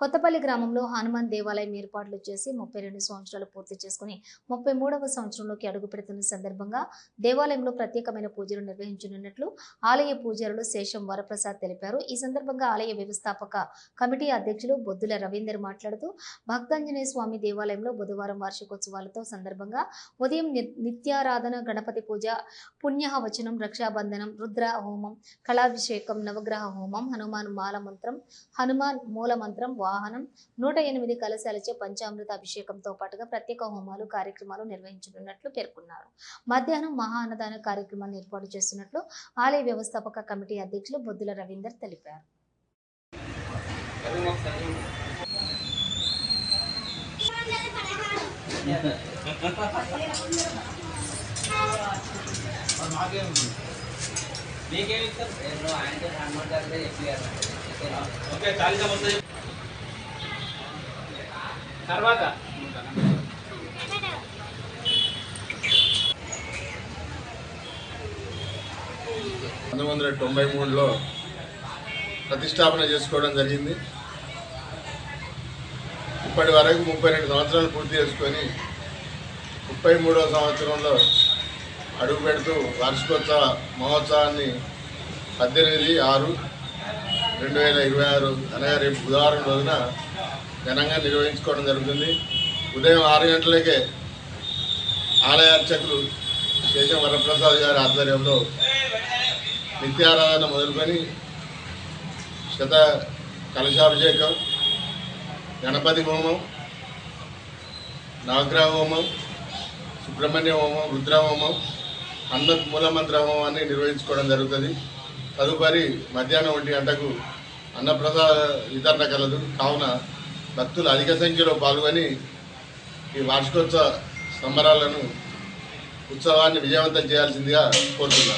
కొత్తపల్లి గ్రామంలో హనుమాన్ దేవాలయం ఏర్పాట్లు చేసి ముప్పై రెండు సంవత్సరాలు పూర్తి చేసుకుని ముప్పై మూడవ సంవత్సరంలోకి అడుగు పెడుతున్న సందర్భంగా దేవాలయంలో ప్రత్యేకమైన పూజలు నిర్వహించనున్నట్లు ఆలయ పూజారులు శేషం వరప్రసాద్ తెలిపారు. ఈ సందర్భంగా ఆలయ వ్యవస్థాపక కమిటీ అధ్యక్షులు బొద్దుల రవీందర్ మాట్లాడుతూ భక్తాంజనేయ స్వామి దేవాలయంలో బుధవారం వార్షికోత్సవాలతో సందర్భంగా ఉదయం ని- నిత్యారాధన గణపతి పూజ పుణ్యహ వచనం రక్షాబంధనం రుద్ర హోమం కళాభిషేకం నవగ్రహ హోమం హనుమాన్ మాల మంత్రం హనుమాన్ మూల మంత్రం వాహనం నూట ఎనిమిది కలశాలచే పంచామృత అభిషేకంతో పాటుగా ప్రత్యేక హోమాలు కార్యక్రమాలు నిర్వహించనున్నట్లు పేర్కొన్నారు. మధ్యాహ్నం మహా అన్నదాన కార్యక్రమాన్ని ఏర్పాటు చేస్తున్నట్లు ఆలయ వ్యవస్థాపక కమిటీ అధ్యక్షులు బొద్దుల రవీందర్ తెలిపారు. మీకేమి ఇస్తారు? ఆయన ఆయనతో హనుమాన్ చెప్పారు ఓకే చాలీసా మొత్తం తర్వాత పంతొమ్మిది వందల తొంభై మూడులో ప్రతిష్టాపన చేసుకోవడం జరిగింది. ఇప్పటి వరకు ముప్పై రెండు సంవత్సరాలు పూర్తి చేసుకొని ముప్పై మూడవ సంవత్సరంలో అడుగు పెడుతూ వార్షికోత్సవ మహోత్సవాన్ని పద్దెనిమిది ఆరు రెండు వేల ఇరవై ఆరు అనగా రేపు బుధవారం రోజున ఘనంగా నిర్వహించుకోవడం జరుగుతుంది. ఉదయం ఆరు గంటలకే ఆలయ అర్చకులు శేషం వరప్రసాద్ గారి ఆధ్వర్యంలో నిత్యారాధన మొదలుకొని శత కలశాభిషేకం గణపతి హోమం నవగ్రహ హోమం సుబ్రహ్మణ్య హోమం రుద్ర హోమం అన్న మూలమంత్ర హోమాన్ని నిర్వహించుకోవడం జరుగుతుంది. తదుపరి మధ్యాహ్నం ఒంటి గంటకు అన్నప్రసాద వితరణ కలదు. కావున భక్తులు అధిక సంఖ్యలో పాల్గొని ఈ వార్షికోత్సవ సంబరాలను ఉత్సవాన్ని విజయవంతం చేయాల్సిందిగా కోరుతున్నాను.